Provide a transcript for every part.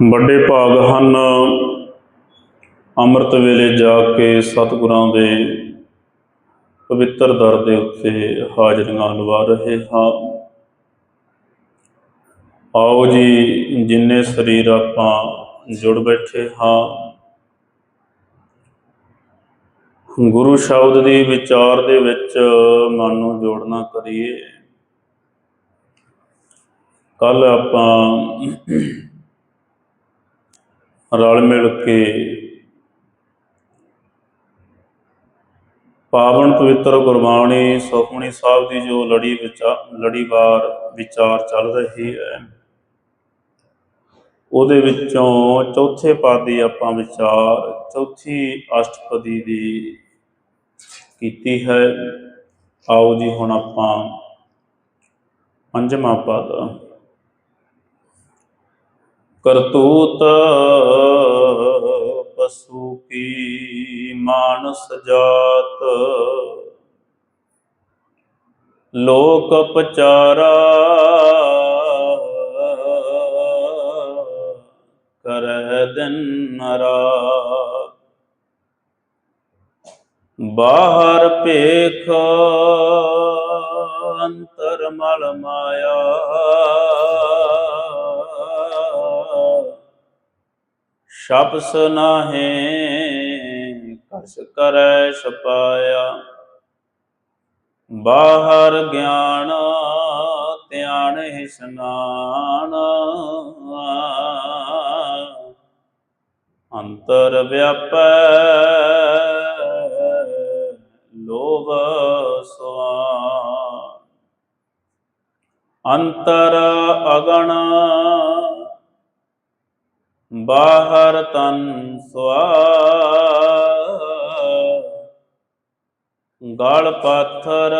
ਵੱਡੇ ਭਾਗ ਹਨ। ਅੰਮ੍ਰਿਤ ਵੇਲੇ ਜਾ ਕੇ ਸਤਿਗੁਰਾਂ ਦੇ ਪਵਿੱਤਰ ਦਰ ਦੇ ਉੱਤੇ ਹਾਜ਼ਰੀਆਂ ਲਵਾ ਰਹੇ ਹਾਂ। ਆਓ ਜੀ, ਜਿੰਨੇ ਸਰੀਰ ਆਪਾਂ ਜੁੜ ਬੈਠੇ ਹਾਂ। ਗੁਰੂ ਸ਼ਬਦ ਦੀ ਵਿਚਾਰ ਦੇ ਵਿੱਚ ਮਨ ਨੂੰ ਜੋੜਨਾ ਕਰੀਏ। ਕੱਲ ਆਪਾਂ ਰਲ ਮਿਲ ਕੇ ਪਾਵਨ ਪਵਿੱਤਰ ਗੁਰਬਾਣੀ ਸੁਖਮਨੀ ਸਾਹਿਬ ਦੀ ਜੋ ਲੜੀ ਵਿੱਚ ਲੜੀਵਾਰ ਵਿਚਾਰ ਚੱਲ ਰਹੀ ਹੈ, ਉਹਦੇ ਵਿੱਚੋਂ ਚੌਥੇ ਪਦ ਦੀ ਆਪਾਂ ਵਿਚਾਰ, ਚੌਥੀ ਅਸ਼ਟਪਦੀ ਦੀ ਕੀਤੀ ਹੈ। ਆਓ ਜੀ ਹੁਣ ਆਪਾਂ ਪੰਜਵਾਂ ਪਦ। ਕਰਤੂਤ ਪਸੂ ਕੀ ਮਾਨਸ ਜਾਤ। ਲੋਕ ਪਚਾਰਾ ਕਰੈ ਦਿਨ ਰਾਤ। ਬਾਹਰ ਭੇਖ ਅੰਤਰ ਮਲ ਮਾਇਆ। ਸ਼ਬਸ ਨਾਹੇ ਕਸ ਕਰੈ ਛਪਾਇਆ। ਬਾਹਰ ਗਿਆਨ, ਧਿਆਨ ਇਸਨਾਨ ਅੰਤਰ ਵਿਆਪੈ, ਲੋਭ ਸਵਾਨ ਅੰਤਰ ਅਗਣ ਬਾਹਰ ਤਨ ਸੁਆ। ਗਲ ਪਾਥਰ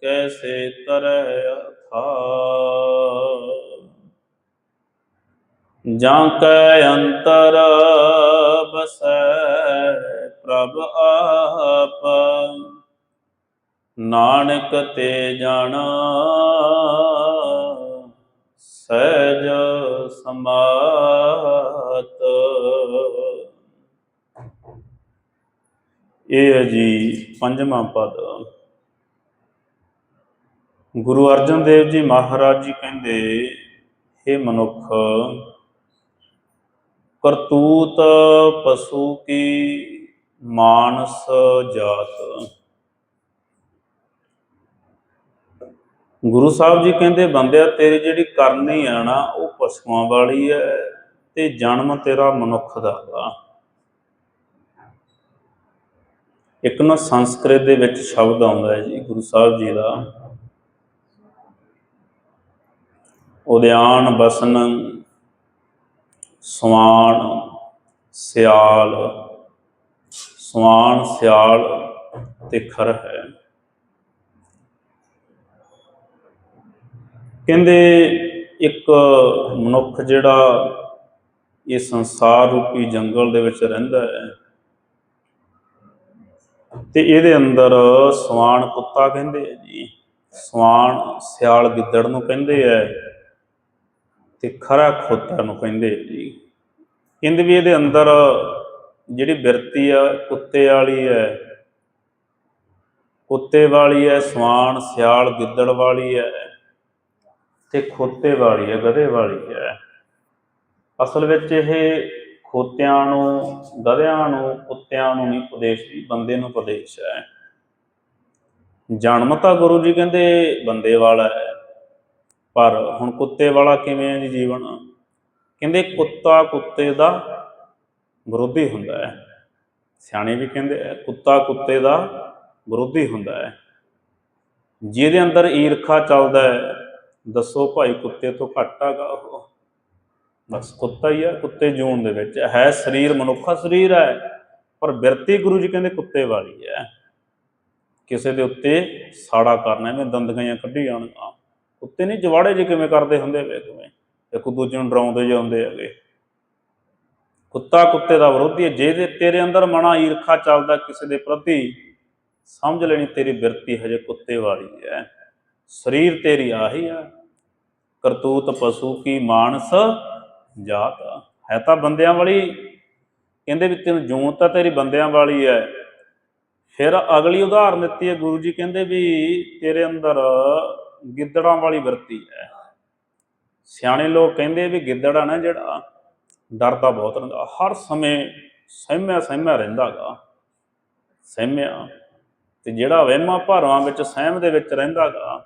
ਕੈਸੇ ਤਰੈ ਅਥਾ। ਜਾਂ ਕੈ ਅੰਤਰ ਬਸੈ ਪ੍ਰਭ ਆਪ। ਨਾਨਕ ਤੇ ਜਾਣਾ ਸਹਿਜ ਸਮਾਤ। ਇਹ ਹੈ ਜੀ ਪੰਜਵਾਂ ਪਦ। ਗੁਰੂ ਅਰਜਨ ਦੇਵ ਜੀ ਮਹਾਰਾਜ ਜੀ ਕਹਿੰਦੇ हे ਮਨੁੱਖ, ਕਰਤੂਤ ਪਸ਼ੂ ਕੀ ਮਾਨਸ ਜਾਤ। ਗੁਰੂ ਸਾਹਿਬ ਜੀ ਕਹਿੰਦੇ, ਬੰਦਿਆ, ਤੇਰੀ ਜਿਹੜੀ ਕਰਨੀ ਆ ਨਾ, ਉਹ ਪਸ਼ੂਆਂ ਵਾਲੀ ਹੈ ਤੇ ਜਨਮ ਤੇਰਾ ਮਨੁੱਖ ਦਾ ਵਾ। ਇੱਕ ਨਾ ਸੰਸਕ੍ਰਿਤ ਦੇ ਵਿੱਚ ਸ਼ਬਦ ਆਉਂਦਾ ਹੈ ਜੀ, ਗੁਰੂ ਸਾਹਿਬ ਜੀ ਦਾ। ਉਦਿਆਨ, ਬਸਨ, ਸਵਾਨ, ਸਿਆਲ ਸਵਾਨ, ਸਿਆਲ ਤੇ ਖਰ ਹੈ। ਕਹਿੰਦੇ ਇੱਕ ਮਨੁੱਖ ਜਿਹੜਾ ਇਹ ਸੰਸਾਰ ਰੂਪੀ ਜੰਗਲ ਦੇ ਵਿੱਚ ਰਹਿੰਦਾ ਹੈ ਤੇ ਇਹਦੇ ਅੰਦਰ ਸਵਾਨ ਕੁੱਤਾ ਕਹਿੰਦੇ ਆ ਜੀ, ਸਵਾਨ ਸਿਆਲ ਗਿੱਦੜ ਨੂੰ ਕਹਿੰਦੇ ਆ ਤੇ ਖਰਾ ਖੋਤਾ ਨੂੰ ਕਹਿੰਦੇ ਆ ਜੀ। ਕਹਿੰਦੇ ਵੀ ਇਹਦੇ ਅੰਦਰ ਜਿਹੜੀ ਬਿਰਤੀ ਆ, ਕੁੱਤੇ ਵਾਲੀ ਹੈ, ਕੁੱਤੇ ਵਾਲੀ ਹੈ, ਸਵਾਨ ਸਿਆਲ ਗਿੱਦੜ ਵਾਲੀ ਹੈ। ਤੇ ਖੋਤੇ ਵਾਲੀ ਹੈ ਗਧੇ ਵਾਲੀ ਹੈ। ਅਸਲ ਵਿੱਚ ਇਹ ਖੋਤਿਆਂ ਨੂੰ ਗਧਿਆਂ ਨੂੰ ਕੁੱਤਿਆਂ ਨੂੰ ਨਹੀਂ ਉਪਦੇਸ਼ ਦੀ ਬੰਦੇ ਨੂੰ ਉਪਦੇਸ਼ ਹੈ। ਜਨਮ ਤਾਂ ਗੁਰੂ ਜੀ ਕਹਿੰਦੇ ਬੰਦੇ ਵਾਲਾ ਹੈ ਪਰ ਹੁਣ ਕੁੱਤੇ ਵਾਲਾ ਕਿਵੇਂ ਹੈ ਜੀ ਜੀਵਨ? ਕਹਿੰਦੇ ਕੁੱਤਾ ਕੁੱਤੇ ਦਾ ਵਿਰੋਧੀ ਹੁੰਦਾ ਹੈ। ਸਿਆਣੇ ਵੀ ਕਹਿੰਦੇ ਆ, ਕੁੱਤਾ ਕੁੱਤੇ ਦਾ ਵਿਰੋਧੀ ਹੁੰਦਾ ਹੈ। ਜਿਹਦੇ ਅੰਦਰ ਈਰਖਾ ਚੱਲਦਾ ਹੈ ਦੱਸੋ ਭਾਈ ਕੁੱਤੇ ਤੋਂ ਘੱਟ ਹੈਗਾ ਉਹ। ਬਸ ਕੁੱਤਾ ਹੀ ਹੈ ਕੁੱਤੇ ਜੂਨ ਦੇ ਵਿੱਚ ਹੈ। ਸਰੀਰ, ਮਨੁੱਖਾ ਸਰੀਰ ਹੈ, ਪਰ ਬਿਰਤੀ ਗੁਰੂ ਜੀ ਕਹਿੰਦੇ ਕੁੱਤੇ ਵਾਲੀ ਹੈ। ਕਿਸੇ ਦੇ ਉੱਤੇ ਸਾੜਾ ਕਰਨਾ, ਐਵੇਂ ਦੰਦਗਾਈਆਂ ਕੱਢੀ ਜਾਣਗਾ ਕੁੱਤੇ ਨਹੀਂ, ਜਵਾੜੇ ਜੇ ਕਿਵੇਂ ਕਰਦੇ ਹੁੰਦੇ ਵੇ ਕਿਵੇਂ? ਇੱਕ ਦੂਜੇ ਨੂੰ ਡਰਾਉਂਦੇ ਜਾਂਦੇ ਹੈਗੇ। ਕੁੱਤਾ ਕੁੱਤੇ ਦਾ ਵਿਰੋਧੀ ਹੈ। ਜੇ ਤੇ ਤੇਰੇ ਅੰਦਰ ਮਨਾ ਈਰਖਾ ਚੱਲਦਾ ਕਿਸੇ ਦੇ ਪ੍ਰਤੀ, ਸਮਝ ਲੈਣੀ ਤੇਰੀ ਬਿਰਤੀ ਹਜੇ ਕੁੱਤੇ ਵਾਲੀ ਹੈ। ਸਰੀਰ ਤੇਰੀ ਆਹੀ ਆ, ਕਰਤੂਤ ਪਸ਼ੂ ਕੀ ਮਾਨਸ ਜਾਤ ਹੈ ਤਾਂ ਬੰਦਿਆਂ ਵਾਲੀ, ਕਹਿੰਦੇ ਵੀ ਤੈਨੂੰ ਜੂਨ ਤਾਂ ਤੇਰੀ ਬੰਦਿਆਂ ਵਾਲੀ ਹੈ ਫਿਰ ਅਗਲੀ ਉਦਾਹਰਨ ਦਿੱਤੀ ਹੈ ਗੁਰੂ ਜੀ, ਕਹਿੰਦੇ ਵੀ ਤੇਰੇ ਅੰਦਰ ਗਿੱਦੜਾਂ ਵਾਲੀ ਵਰਤੀ ਹੈ ਸਿਆਣੇ ਲੋਕ ਕਹਿੰਦੇ ਵੀ ਗਿੱਦੜਾ ਨਾ ਜਿਹੜਾ ਡਰਦਾ ਬਹੁਤ ਰਹਿੰਦਾ, ਹਰ ਸਮੇਂ ਸਹਿਮਿਆ ਸਹਿਮਿਆ ਰਹਿੰਦਾਗਾ ਸਹਿਮਿਆ, ਤੇ ਜਿਹੜਾ ਵਹਿਮਾਂ ਭਾਰਾਂ ਵਿੱਚ ਸਹਿਮ ਦੇ ਵਿੱਚ ਰਹਿੰਦਾਗਾ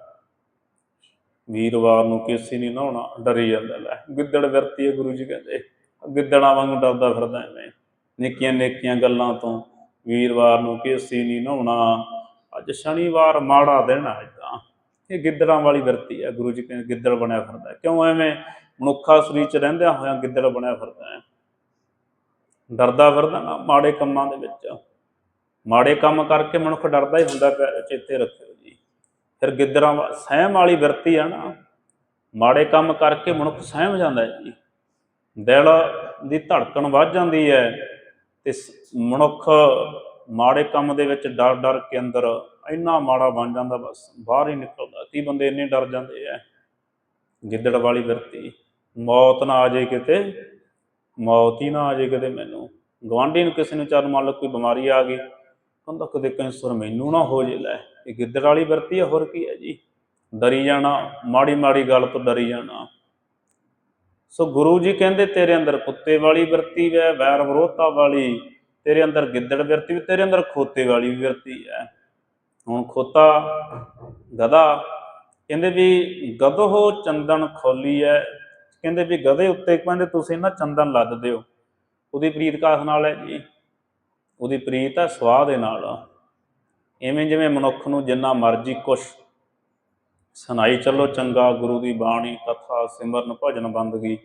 ਵੀਰਵਾਰ ਨੂੰ ਕਿਸੇ ਨਹੀਂ ਨਹਾਉਣਾ, ਡਰੀ ਜਾਂਦਾ ਲੈ। ਗਿੱਦੜ ਵਰਤੀ ਹੈ ਗੁਰੂ ਜੀ ਕਹਿੰਦੇ। ਗਿੱਦੜਾਂ ਵਾਂਗੂ ਡਰਦਾ ਫਿਰਦਾ ਐਵੇਂ। ਨਿੱਕੀਆਂ ਨਿੱਕੀਆਂ ਗੱਲਾਂ ਤੋਂ ਵੀਰਵਾਰ ਨੂੰ ਕਿਸੇ ਨਹੀਂ ਨਹਾਉਣਾ। ਅੱਜ ਸ਼ਨੀਵਾਰ ਮਾੜਾ ਦਿਨ ਆ ਇਦਾਂ ਇਹ ਗਿੱਦੜਾਂ ਵਾਲੀ ਵਰਤੀ ਹੈ ਗੁਰੂ ਜੀ ਕਹਿੰਦੇ ਗਿੱਦੜ ਬਣਿਆ ਫਿਰਦਾ। ਕਿਉਂ ਐਵੇਂ? ਮਨੁੱਖਾ ਸਰੀਰ ਚ ਰਹਿੰਦਿਆਂ ਹੋਇਆਂ ਗਿੱਦੜ ਬਣਿਆ ਫਿਰਦਾ ਹੈ ਡਰਦਾ ਫਿਰਦਾ ਨਾ ਮਾੜੇ ਕੰਮਾਂ ਦੇ ਵਿੱਚ। ਮਾੜੇ ਕੰਮ ਕਰਕੇ ਮਨੁੱਖ ਡਰਦਾ ਹੀ ਹੁੰਦਾ ਚੇਤੇ ਰੱਖੇ ਫਿਰ ਗਿੱਦੜਾਂ ਵਾ- ਸਹਿਮ ਵਾਲੀ ਵਰਤੀ ਆ ਨਾ, ਮਾੜੇ ਕੰਮ ਕਰਕੇ ਮਨੁੱਖ ਸਹਿਮ ਜਾਂਦਾ ਹੈ ਜੀ। ਦਿਲ ਦੀ ਧੜਕਣ ਵੱਧ ਜਾਂਦੀ ਹੈ ਤੇ ਸ- ਮਨੁੱਖ ਮਾੜੇ ਕੰਮ ਦੇ ਵਿੱਚ ਡਰ ਡਰ ਕੇ ਅੰਦਰ ਇੰਨਾ ਮਾੜਾ ਬਣ ਜਾਂਦਾ, ਬਸ ਬਾਹਰ ਹੀ ਨਿਕਲਦਾ। ਕੀ ਬੰਦੇ ਇੰਨੇ ਡਰ ਜਾਂਦੇ ਐ ਗਿੱਦੜ ਵਾਲੀ ਵਰਤੀ, ਮੌਤ ਨਾ ਆ ਜਾਏ ਕਿਤੇ, ਮੌਤ ਹੀ ਨਾ ਆ ਜਾਏ ਕਿਤੇ ਮੈਨੂੰ। ਗਵਾਂਢੀ ਨੂੰ ਕਿਸੇ ਨੂੰ ਚੱਲ ਮੰਨ ਲਓ ਕੋਈ ਬਿਮਾਰੀ ਆ ਗਈ ਕਹਿੰਦਾ ਕਦੇ ਕੈਂਸਰ ਮੈਨੂੰ ਨਾ ਹੋ ਜੇ ਲੈ। ਇਹ ਗਿੱਦੜ ਵਾਲੀ ਵਰਤੀ ਹੈ ਹੋਰ ਕੀ ਹੈ ਜੀ? ਡਰੀ ਜਾਣਾ, ਮਾੜੀ ਮਾੜੀ ਗੱਲ ਤੋਂ ਡਰੀ ਜਾਣਾ। ਸੋ ਗੁਰੂ ਜੀ ਕਹਿੰਦੇ, ਤੇਰੇ ਅੰਦਰ ਕੁੱਤੇ ਵਾਲੀ ਵਰਤੀ ਹੈ ਵੈਰ ਵਿਰੋਧਤਾ ਵਾਲੀ। ਤੇਰੇ ਅੰਦਰ ਗਿੱਦੜ ਵਰਤੀ ਵੀ, ਤੇਰੇ ਅੰਦਰ ਖੋਤੇ ਵਾਲੀ ਵੀ ਵਰਤੀ ਹੈ। ਹੁਣ ਖੋਤਾ ਗਧਾ, ਕਹਿੰਦੇ ਵੀ ਗਧੋ ਚੰਦਨ ਖੋਲੀ ਹੈ ਕਹਿੰਦੇ ਵੀ ਗਧੇ ਉੱਤੇ ਕਹਿੰਦੇ ਤੁਸੀਂ ਨਾ ਚੰਦਨ ਲੱਦ ਦਿਓ। ਉਹਦੀ ਪ੍ਰੀਤਕਾਸ਼ ਨਾਲ ਹੈ ਜੀ। ਉਹਦੀ ਪ੍ਰੀਤ ਹੈ ਸਵਾਹ ਦੇ ਨਾਲ ਐਵੇਂ ਜਿਵੇਂ ਮਨੁੱਖ ਨੂੰ ਜਿੰਨਾ ਮਰਜ਼ੀ ਕੁਛ ਸੁਣਾਈ ਚੱਲੋ, ਚੰਗਾ ਗੁਰੂ ਦੀ ਬਾਣੀ, ਕਥਾ, ਸਿਮਰਨ, ਭਜਨ, ਬੰਦਗੀ।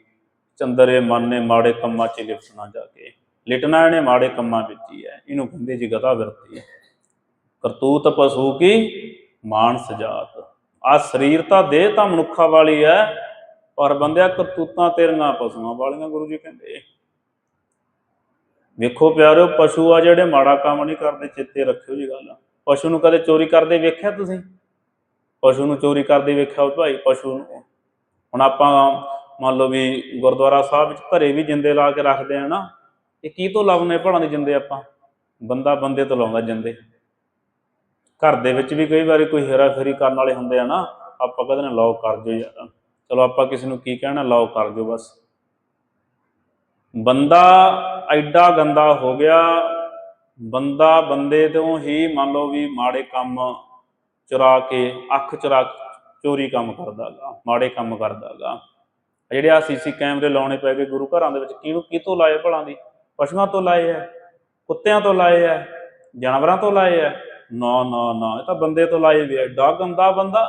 ਚੰਦਰੇ, ਮਨ ਨੇ ਮਾੜੇ ਕੰਮਾਂ 'ਚ ਲਿਪਟਣਾ ਜਾ ਕੇ। ਲਿਟਣਾ ਇਹਨੇ ਮਾੜੇ ਕੰਮਾਂ ਵਿੱਚ ਹੀ ਹੈ। ਇਹਨੂੰ ਕਹਿੰਦੇ ਜੀ ਗਧਾ ਵਰਤੀ। ਹੈ ਕਰਤੂਤ ਪਸ਼ੂ ਕੀ? ਮਾਨਸ ਜਾਤ। ਆ ਸਰੀਰ ਤਾਂ ਦੇਹ ਤਾਂ ਮਨੁੱਖਾ ਵਾਲੀ ਹੈ, ਪਰ ਬੰਦਿਆ ਕਰਤੂਤਾਂ ਤੇਰੀਆਂ ਪਸ਼ੂਆਂ ਵਾਲੀਆਂ, ਗੁਰੂ ਜੀ ਕਹਿੰਦੇ। ਵੇਖੋ ਪਿਆਰਿਓ, ਪਸ਼ੂ ਆ ਜਿਹੜੇ ਮਾੜਾ ਕੰਮ ਨਹੀਂ ਕਰਦੇ, ਚਿੱਤੇ ਰੱਖਿਓ ਜੀ ਗੱਲ। ਪਸ਼ੂ ਨੂੰ ਕਦੇ ਚੋਰੀ ਕਰਦੇ ਵੇਖਿਆ ਤੁਸੀਂ? ਪਸ਼ੂ ਨੂੰ ਚੋਰੀ ਕਰਦੇ ਵੇਖਿਆ ਹੋਵੇ ਭਾਈ, ਪਸ਼ੂ ਨੂੰ। ਹੁਣ ਆਪਾਂ ਮੰਨ ਲਓ ਵੀ ਗੁਰਦੁਆਰਾ ਸਾਹਿਬ ਵਿੱਚ ਘਰੇ ਵੀ ਜਿੰਦੇ ਲਾ ਕੇ ਰੱਖਦੇ ਆ ਨਾ, ਇਹ ਕੀ ਤੋਂ ਲਾਉਨੇ ਭਲਾਂ ਦੇ ਜਿੰਦੇ ਆਪਾਂ? ਬੰਦਾ ਬੰਦੇ ਤੋਂ ਲਾਉਂਦਾ ਜਿੰਦੇ। ਘਰ ਦੇ ਵਿੱਚ ਵੀ ਕਈ ਵਾਰੀ ਕੋਈ ਹੇਰਾ ਫੇਰੀ ਕਰਨ ਵਾਲੇ ਹੁੰਦੇ ਆ ਨਾ, ਆਪਾਂ ਕਹਿੰਦੇ ਨੇ ਲੌਕ ਕਰ ਦਿਓ ਯਾਰ। ਚਲੋ ਆਪਾਂ ਕਿਸੇ ਨੂੰ ਕੀ ਕਹਿਣਾ, ਲਾਓ ਕਰ ਦਿਓ ਬਸ। ਬੰਦਾ ਐਡਾ ਗੰਦਾ ਹੋ ਗਿਆ, ਬੰਦਾ ਬੰਦੇ ਤੋਂ ਹੀ ਮੰਨ ਲਓ ਵੀ ਮਾੜੇ ਕੰਮ ਚੁਰਾ ਕੇ, ਅੱਖ ਚੁਰਾ ਚੋਰੀ ਕੰਮ ਕਰਦਾਗਾ ਮਾੜੇ ਕੰਮ ਕਰਦਾਗਾ ਜਿਹੜੇ ਆ ਸੀਸੀ ਕੈਮਰੇ ਲਾਉਣੇ ਪੈ ਗਏ ਗੁਰੂ ਘਰਾਂ ਦੇ ਵਿੱਚ ਕਿਹਨੂੰ ਕਿਤੋਂ ਲਾਏ ਭਲਾਂ ਦੀ? ਪਸ਼ੂਆਂ ਤੋਂ ਲਾਏ ਆ, ਕੁੱਤਿਆਂ ਤੋਂ ਲਾਏ ਆ, ਜਾਨਵਰਾਂ ਤੋਂ ਲਾਏ ਆ? ਨਾ ਨਾ ਨਾ, ਇਹ ਤਾਂ ਬੰਦੇ ਤੋਂ ਲਾਏ ਵੀ ਆ। ਏਡਾ ਗੰਦਾ ਬੰਦਾ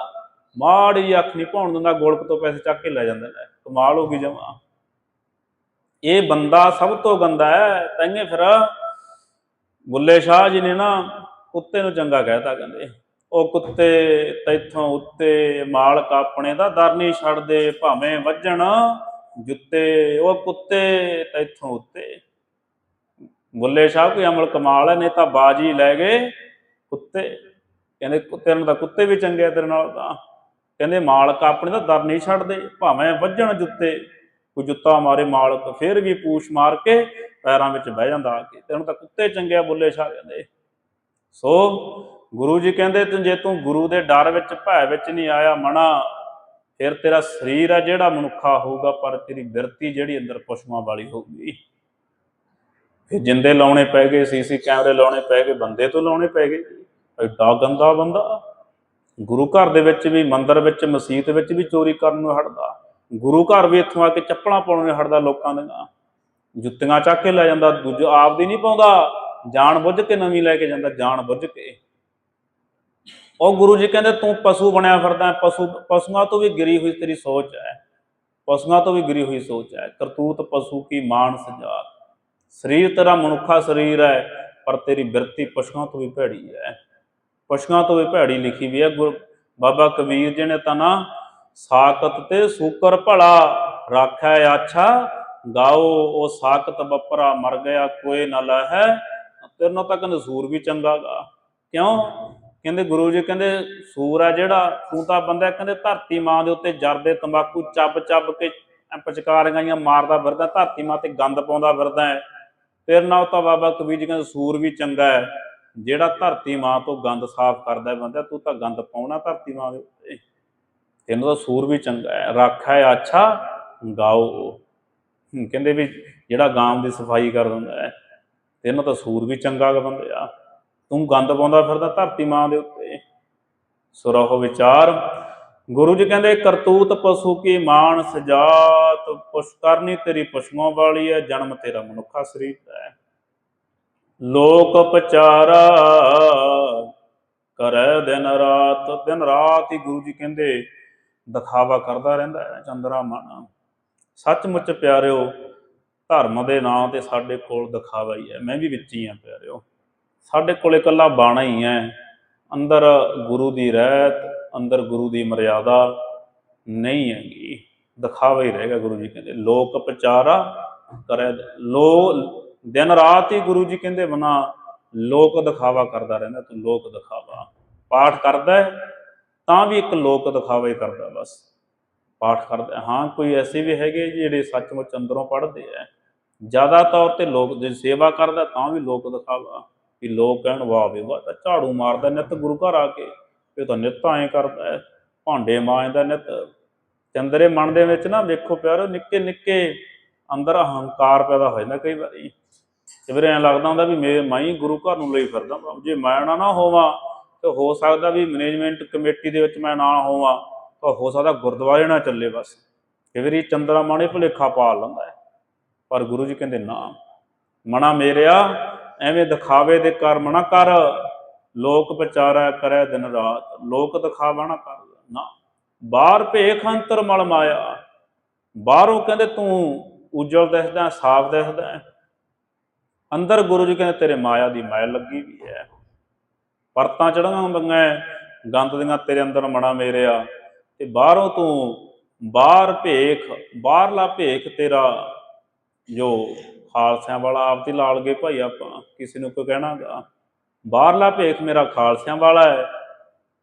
ਮਾੜੀ ਜਿਹੀ ਅੱਖ ਨਹੀਂ ਪਾਉਣ ਦਿੰਦਾ ਗੋਲਕ ਤੋਂ ਪੈਸੇ ਚੱਕ ਕੇ ਲੈ ਜਾਂਦਾ, ਲੈ, ਕਮਾਲ ਹੋ ਗਈ ਜਮਾ। ਇਹ ਬੰਦਾ ਸਭ ਤੋਂ ਗੰਦਾ ਹੈ। ਤਾਂਗੇ ਫਿਰ ਬੁੱਲੇ ਸ਼ਾਹ ਜੀ ਨੇ ਨਾ ਕੁੱਤੇ ਨੂੰ ਚੰਗਾ ਕਹਿਤਾ ਕਹਿੰਦੇ। ਉਹ ਕੁੱਤੇ ਤੈਥੋਂ ਉੱਤੇ ਮਾਲਕ ਆਪਣੇ ਦਾ ਦਰ ਨਹੀਂ ਛੱਡਦੇ, ਭਾਵੇਂ ਵੱਜਣ ਜੁੱਤੇ, ਉਹ ਕੁੱਤੇ ਤੈਥੋਂ ਉੱਤੇ। ਬੁੱਲੇ ਸ਼ਾਹ ਕੋਈ ਅਮਲ ਕਮਾਲ ਹੈ, ਨਹੀਂ ਤਾਂ ਬਾਜੀ ਲੈ ਗਏ ਕੁੱਤੇ। ਕਹਿੰਦੇ ਕੁੱਤੇ ਨੂੰ ਤਾਂ ਕੁੱਤੇ ਵੀ ਚੰਗੇ ਤੇਰੇ ਨਾਲ ਤਾਂ। ਕਹਿੰਦੇ ਮਾਲਕ ਆਪਣੇ ਦਾ ਦਰ ਨਹੀਂ ਛੱਡਦੇ, ਭਾਵੇਂ ਵੱਜਣ ਜੁੱਤੇ। ਕੋਈ ਜੁੱਤਾ ਮਾਰੇ ਮਾਲਕ, ਫਿਰ ਵੀ ਪੂਛ ਮਾਰ ਕੇ ਪੈਰਾਂ ਵਿੱਚ ਬਹਿ ਜਾਂਦਾ ਆ ਕੇ ਤੈਨੂੰ ਤਾਂ ਕੁੱਤੇ ਚੰਗੇ ਬੁੱਲੇ ਛਾ ਜਾਂਦੇ। ਸੋ ਗੁਰੂ ਜੀ ਕਹਿੰਦੇ, ਤੂੰ ਜੇ ਤੂੰ ਗੁਰੂ ਦੇ ਡਰ ਵਿੱਚ, ਭੈ ਵਿੱਚ ਨਹੀਂ ਆਇਆ ਮਣਾ, ਫਿਰ ਤੇਰਾ ਸਰੀਰ ਆ ਜਿਹੜਾ ਮਨੁੱਖਾ ਹੋਊਗਾ, ਪਰ ਤੇਰੀ ਬਿਰਤੀ ਜਿਹੜੀ ਅੰਦਰ ਪਸ਼ੂਆਂ ਵਾਲੀ ਹੋਊਗੀ। ਫਿਰ ਜਿੰਦੇ ਲਾਉਣੇ ਪੈ ਗਏ ਸੀਸੀ ਕੈਮਰੇ ਲਾਉਣੇ ਪੈ ਗਏ, ਬੰਦੇ ਤੋਂ ਲਾਉਣੇ ਪੈ ਗਏ। ਐਡਾ ਗੰਦਾ ਬੰਦਾ। ਗੁਰੂ ਘਰ ਦੇ ਵਿੱਚ ਵੀ, ਮੰਦਰ ਵਿੱਚ ਮਸਜਿਦ ਵਿੱਚ ਵੀ ਚੋਰੀ ਕਰਨ ਨੂੰ ਹਟਦਾ। ਗੁਰੂ ਘਰ ਵੀ ਇੱਥੋਂ ਆ ਕੇ ਚੱਪਲਾਂ ਪਾਉਣ ਨੂੰ ਹਟਦਾ ਲੋਕਾਂ ਦੀਆਂ ਜੁੱਤੀਆਂ ਚੱਕ ਕੇ ਲੈ ਜਾਂਦਾ, ਦੂਜਾ ਆਪ ਨਹੀਂ ਪਾਉਂਦਾ, ਜਾਣ ਬੁੱਝ ਕੇ ਨਵੀਂ ਲੈ ਕੇ ਜਾਂਦਾ, ਜਾਣ ਬੁੱਝ ਕੇ। ਉਹ ਗੁਰੂ ਜੀ ਕਹਿੰਦੇ, ਤੂੰ ਪਸ਼ੂ ਬਣਿਆ ਫਿਰਦਾ ਪਸ਼ੂ, ਪਸ਼ੂਆਂ ਤੋਂ ਵੀ ਗਿਰੀ ਹੋਈ ਤੇਰੀ ਸੋਚ ਹੈ। ਪਸ਼ੂਆਂ ਤੋਂ ਵੀ ਗਿਰੀ ਹੋਈ ਸੋਚ ਹੈ। ਕਰਤੂਤ ਪਸ਼ੂ ਕੀ ਮਾਨਸ ਜਾਤ। ਸਰੀਰ ਤੇਰਾ ਮਨੁੱਖਾ ਸਰੀਰ ਹੈ, ਪਰ ਤੇਰੀ ਬਿਰਤੀ ਪਸ਼ੂਆਂ ਤੋਂ ਵੀ ਭੈੜੀ ਹੈ। ਪਸ਼ੂਆਂ ਤੋਂ ਵੀ ਭੈੜੀ ਲਿਖੀ ਵੀ ਹੈ ਗੁਰ, ਬਾਬਾ ਕਬੀਰ ਜੀ ਨੇ ਤਾਂ ਨਾ ਸਾਕਤ ਤੇ ਸੂਕਰ ਭਲਾ ਰਾਖਿਆ ਆਛਾ। ਗਾਓ, ਉਹ ਸਾਕਤ ਬੱਪਰਾ ਮਰ ਗਿਆ, ਕੋਈ ਨਾ ਲਹੈ। ਤੇਰੇ ਨਾਲ ਤਾਂ ਕਹਿੰਦੇ ਸੂਰ ਵੀ ਕਿਉਂ? ਕਹਿੰਦੇ ਗੁਰੂ ਜੀ ਕਹਿੰਦੇ, ਸੂਰ ਆ ਜਿਹੜਾ, ਤੂੰ ਤਾਂ ਬੰਦਾ ਕਹਿੰਦੇ ਧਰਤੀ ਮਾਂ ਦੇ ਉੱਤੇ ਜਰਦੇ ਤੰਬਾਕੂ ਚੱਬ ਚੱਬ ਕੇ ਐ ਪਚਕਾਰੀਆਂ ਮਾਰਦਾ ਫਿਰਦਾ, ਧਰਤੀ ਮਾਂ ਤੇ ਗੰਦ ਪਾਉਂਦਾ ਫਿਰਦਾ ਹੈ। ਫਿਰ ਨਾ ਤਾਂ ਬਾਬਾ ਕਬੀਰ ਜੀ ਕਹਿੰਦੇ, ਸੂਰ ਵੀ ਚੰਗਾ ਹੈ। ਜਿਹੜਾ ਧਰਤੀ ਮਾਂ ਤੋਂ ਗੰਦ ਸਾਫ਼ ਕਰਦਾ ਬੰਦਾ, ਤੂੰ ਤਾਂ ਗੰਦ ਪਾਉਣਾ ਧਰਤੀ ਮਾਂ ਦੇ ਉੱਤੇ। ਤੈਨੂੰ ਤਾਂ ਸੂਰ ਵੀ ਚੰਗਾ ਹੈ। ਰੱਖ ਹੈ, ਅੱਛਾ, ਗਾਓ ਕਹਿੰਦੇ ਵੀ ਜਿਹੜਾ ਗਾਮ ਦੀ ਸਫ਼ਾਈ ਕਰ ਦਿੰਦਾ ਹੈ, ਤੈਨੂੰ ਤਾਂ ਸੂਰ ਵੀ ਚੰਗਾ ਗਾ ਬੰਦਿਆ ਤੂੰ ਗੰਦ ਪਾਉਂਦਾ ਫਿਰਦਾ ਧਰਤੀ ਮਾਂ ਦੇ ਉੱਤੇ। ਸੁਰਹੁ ਵਿਚਾਰ, ਗੁਰੂ ਜੀ ਕਹਿੰਦੇ, ਕਰਤੂਤ ਪਸ਼ੂ ਕੀ ਮਾਨ ਸਜਾਤ ਪੁਸ਼ਕਰਨੀ ਤੇਰੀ ਪਸ਼ੂਆਂ ਵਾਲੀ ਹੈ, ਜਨਮ ਤੇਰਾ ਮਨੁੱਖਾ ਸਰੀਰ ਦਾ ਹੈ। ਲੋਕ ਪਚਾਰਾ ਕਰੈ ਦਿਨ ਰਾਤ ਦਿਨ ਰਾਤ ਹੀ ਗੁਰੂ ਜੀ ਕਹਿੰਦੇ ਦਿਖਾਵਾ ਕਰਦਾ ਰਹਿੰਦਾ ਹੈ ਚੰਦਰਾ ਮਨ। ਸੱਚਮੁੱਚ ਪਿਆਰਿਓ ਧਰਮ ਦੇ ਨਾਂ ਤੇ ਸਾਡੇ ਕੋਲ ਦਿਖਾਵਾ ਹੀ ਹੈ। ਮੈਂ ਵੀ ਵਿੱਚ ਹੀ ਆ ਪਿਆਰਿਓ। ਸਾਡੇ ਕੋਲ ਇਕੱਲਾ ਬਾਣਾ ਹੀ ਹੈ। ਅੰਦਰ ਗੁਰੂ ਦੀ ਰਹਿਤ ਅੰਦਰ ਗੁਰੂ ਦੀ ਮਰਿਆਦਾ ਨਹੀਂ ਹੈਗੀ। ਦਿਖਾਵਾ ਹੀ ਰਹੇਗਾ ਗੁਰੂ ਜੀ ਕਹਿੰਦੇ ਲੋਕ ਪਚਾਰਾ ਕਰੇ। ਲੋ ਦਿਨ ਰਾਤ ਹੀ ਗੁਰੂ ਜੀ ਕਹਿੰਦੇ ਬਣਾ ਲੋਕ ਦਿਖਾਵਾ ਕਰਦਾ ਰਹਿੰਦਾ ਤੂੰ ਲੋਕ ਦਿਖਾਵਾ। ਪਾਠ ਕਰਦਾ ਹੈ, ਤਾਂ ਵੀ ਇੱਕ ਲੋਕ ਦਿਖਾਵਾ ਕਰਦਾ ਬਸ। ਪਾਠ ਕਰਦਾ ਹਾਂ, ਕੋਈ ਐਸੇ ਵੀ ਹੈਗੇ ਜਿਹੜੇ ਸੱਚਮੁੱਚ ਅੰਦਰੋਂ ਪੜ੍ਹਦੇ ਆ ਜ਼ਿਆਦਾ ਤੌਰ ਤੇ ਲੋਕ ਜੇ ਸੇਵਾ ਕਰਦਾ ਤਾਂ ਵੀ ਲੋਕ ਦਿਖਾਵਾ ਕਿ ਲੋਕ ਕਹਿਣ, ਵਾਹ ਵੇ, ਵਾਹ, ਤਾਂ ਝਾੜੂ ਮਾਰਦਾ ਨਿੱਤ ਗੁਰੂ ਘਰ ਆ ਕੇ। ਇਹ ਤਾਂ ਨਿੱਤ ਐਂ ਕਰਦਾ ਹੈ ਭਾਂਡੇ ਮਾਂਜਦਾ ਨਿੱਤ। ਚੰਦਰੇ ਮਨ ਦੇ ਵਿੱਚ ਨਾ ਵੇਖੋ ਪਿਆਰੋ, ਨਿੱਕੇ ਨਿੱਕੇ ਅੰਦਰ ਅਹੰਕਾਰ ਪੈਦਾ ਹੋ ਜਾਂਦਾ ਕਈ ਵਾਰੀ। ਤੇ ਫਿਰ ਐਂ ਲੱਗਦਾ ਹੁੰਦਾ ਵੀ ਮੇ ਮੈਂ ਹੀ ਗੁਰੂ ਘਰ ਨੂੰ ਲਈ ਫਿਰਦਾ ਜੇ ਮੈਂ ਨਾ ਨਾ ਹੋਵਾਂ ਤੇ ਹੋ ਸਕਦਾ ਵੀ ਮੈਨੇਜਮੈਂਟ ਕਮੇਟੀ ਦੇ ਵਿੱਚ ਮੈਂ ਨਾ ਹੋਵਾਂ, ਤਾਂ ਹੋ ਸਕਦਾ ਗੁਰਦੁਆਰੇ ਨਾ ਚੱਲੇ ਬਸ। ਕਈ ਵਾਰੀ ਚੰਦਰਾ ਮਾਣੇ ਭੁਲੇਖਾ ਪਾ ਲੈਂਦਾ ਪਰ ਗੁਰੂ ਜੀ ਕਹਿੰਦੇ, ਨਾ, ਮਨਾ ਮੇਰਿਆ, ਐਵੇਂ ਦਿਖਾਵੇ ਦੇ ਕਰਮ ਨਾ ਕਰ। ਲੋਕ ਵਿਚਾਰਾ ਕਰੇ ਦਿਨ ਰਾਤ, ਲੋਕ ਦਿਖਾਵਾ ਨਾ ਕਰ। ਨਾ, ਬਾਹਰ ਭੇਖ ਅੰਤਰ ਮਲ ਮਾਇਆ। ਬਾਹਰੋਂ ਕਹਿੰਦੇ, ਤੂੰ ਉਜਲ ਦਿਸਦਾ ਸਾਫ਼ ਦਿਸਦਾ ਅੰਦਰ ਗੁਰੂ ਜੀ ਕਹਿੰਦੇ, ਤੇਰੇ ਮਾਇਆ ਦੀ ਮੈਲ ਲੱਗੀ ਵੀ ਹੈ ਪਰਤਾਂ ਚੜਾਂ ਬੰਗਾ ਗੰਦ ਦੀਆਂ ਤੇਰੇ ਅੰਦਰ ਮਣਾ ਮੇਰਿਆ। ਤੇ ਬਾਹਰੋਂ ਤੂੰ ਬਾਹਰ ਭੇਖ, ਬਾਹਰਲਾ ਭੇਖ ਤੇਰਾ, ਜੋ ਖਾਲਸਿਆਂ ਵਾਲਾ ਆਪ ਤੇ ਲਾਲਗੇ ਭਾਈ ਆਪਾਂ, ਕਿਸੇ ਨੂੰ ਕੋਈ ਕਹਿਣਾਗਾ। ਬਾਹਰਲਾ ਭੇਖ ਮੇਰਾ ਖਾਲਸਿਆਂ ਵਾਲਾ ਹੈ,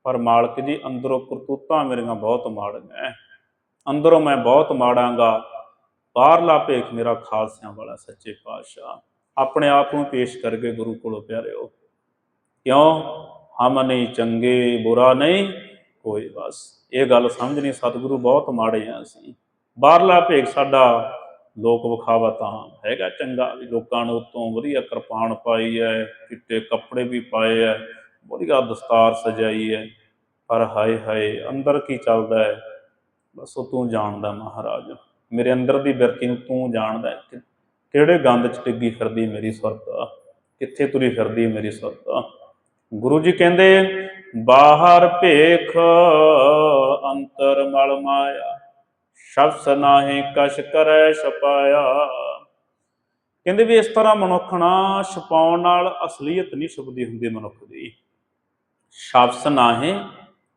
ਪਰ ਮਾਲਕ ਜੀ ਅੰਦਰੋਂ ਕਰਤੂਤਾਂ ਮੇਰੀਆਂ ਬਹੁਤ ਮਾੜੀਆਂ ਅੰਦਰੋਂ ਮੈਂ ਬਹੁਤ ਮਾੜਾਂਗਾ, ਬਾਹਰਲਾ ਭੇਖ ਮੇਰਾ ਖਾਲਸਿਆਂ ਵਾਲਾ ਸੱਚੇ ਪਾਤਸ਼ਾਹ। ਆਪਣੇ ਆਪ ਨੂੰ ਪੇਸ਼ ਕਰਕੇ ਗੁਰੂ ਕੋਲੋਂ ਪਿਆਰਿਓ ਕਿਉਂ? ਹਮ ਨਹੀਂ ਚੰਗੇ ਬੁਰਾ ਨਹੀਂ? ਕੋਈ ਬਸ। ਇਹ ਗੱਲ ਸਮਝਣੀ ਸਤਿਗੁਰੂ ਬਹੁਤ ਮਾੜੇ ਆ ਅਸੀਂ। ਬਾਹਰਲਾ ਭੇਖ ਸਾਡਾ ਲੋਕ ਵਿਖਾਵਾ ਤਾਂ ਹੈਗਾ ਚੰਗਾ ਵੀ ਲੋਕਾਂ ਨੇ ਉਤੋਂ ਵਧੀਆ ਕਿਰਪਾਨ ਪਾਈ ਹੈ ਚਿੱਟੇ ਕੱਪੜੇ ਵੀ ਪਾਏ ਹੈ ਵਧੀਆ ਦਸਤਾਰ ਸਜਾਈ ਹੈ ਪਰ ਹਾਏ ਹਾਏ, ਅੰਦਰ ਕੀ ਚੱਲਦਾ ਹੈ ਬਸ ਉਹ ਤੂੰ ਜਾਣਦਾ ਮਹਾਰਾਜ। ਮੇਰੇ ਅੰਦਰ ਦੀ ਬਿਰਤੀ ਨੂੰ ਤੂੰ ਜਾਣਦਾ ਕਿਹੜੇ ਗੰਦ ਚ ਡਿੱਗੀ ਫਿਰਦੀ ਮੇਰੀ ਸੁਰਤ? ਕਿੱਥੇ ਤੁਰੀ ਫਿਰਦੀ ਮੇਰੀ ਸੁਰਤ? ਗੁਰੂ ਜੀ ਕਹਿੰਦੇ, ਬਾਹਰ ਭੇਖ ਅੰਤਰ ਮਲ ਮਾਇਆ, ਸ਼ਬਸ ਨਾਹੀ ਕਛ ਕਰੈ ਛਪਾਇਆ। ਕਹਿੰਦੇ ਵੀ ਇਸ ਤਰ੍ਹਾਂ ਮਨੁੱਖ ਨਾ ਛਪਾਉਣ ਨਾਲ ਅਸਲੀਅਤ ਨਹੀਂ ਛੁਪਦੀ ਹੁੰਦੀ ਮਨੁੱਖ ਦੀ। ਸ਼ਬਸ ਨਾਹੀ